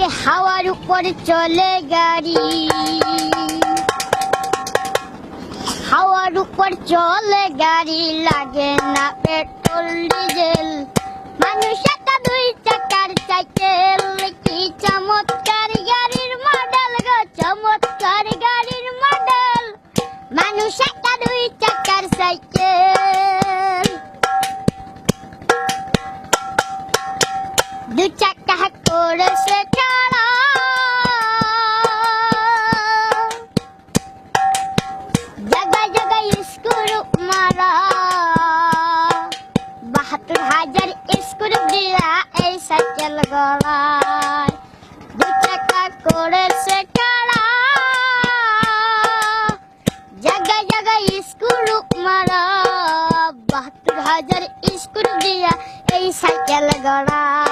ওরে হাওয়ার উপরে চলে গাড়ি। হাওয়ার উপর চলে গাড়ি, লাগে না পেট্রোল, ডিজেল। মানুষ একটা দুই চাকার সাইকেল। কি চমৎকার গাড়ির মডেল গো, চমৎকার গাড়ির মডেল। মানুষ একটা দুই চাকার সাইকেল। দু চাকা করেছে এই সাইকেল গলায়। দু চাকা করেছে টানা জায়গায় জায়গায় স্কুল মারা। বাহাত্তর হাজার স্কুল দিয়া এই সাইকেল গড়ায়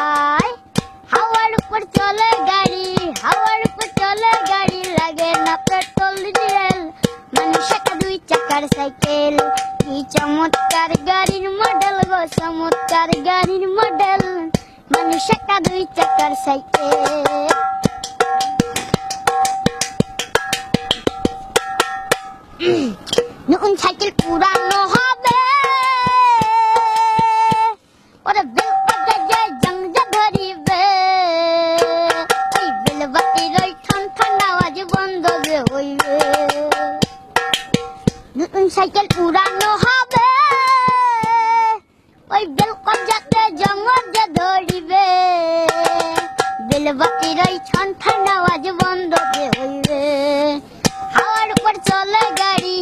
চাকার সাইকেল, কি চমৎকার গাড়ির মডেল গো, চমৎকার গাড়ির মডেল মানুষ একটা দুই চাকার সাইকেল। নতুন সাইকেল পুরানো হবে সাইকেল পুরানো হবে। ওই বেল বাজারে জংজা ধরিবে। বেল বাতির ওই ঠন ঠন আওয়াজ বন্ধ যে হইবে। হাওয়ার উপর চলে গাড়ি,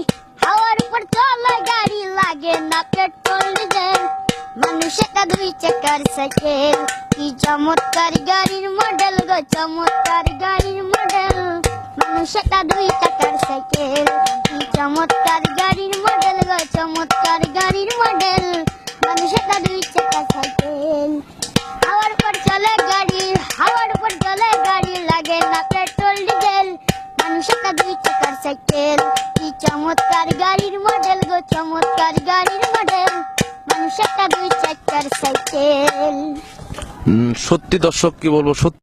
হাওয়ার উপর চলে গাড়ি লাগে না পেট্রোল, ডিজেল। মানুষ একটা দুই চাকার সাইকেল, কি চমৎকার গাড়ির মডেল গো, চমৎকার গাড়ির মডেল। মানুষ একটা দুই চাকার সাইকেল কি চমৎকার গাড়ির মডেল গো চমৎকার গাড়ির মডেল মানুষ একটা দুই চাকার সাইকেল। হাওয়ার উপর চলে গাড়ি হাওয়ার উপর চলে গাড়ি লাগে না পেট্রোল ডিজেল মানুষ একটা দুই চাকার সাইকেল কি চমৎকার গাড়ির মডেল গো চমৎকার গাড়ির মডেল মানুষ একটা দুই চাকার সাইকেল সত্যি দর্শক, কি বলব, সত্যি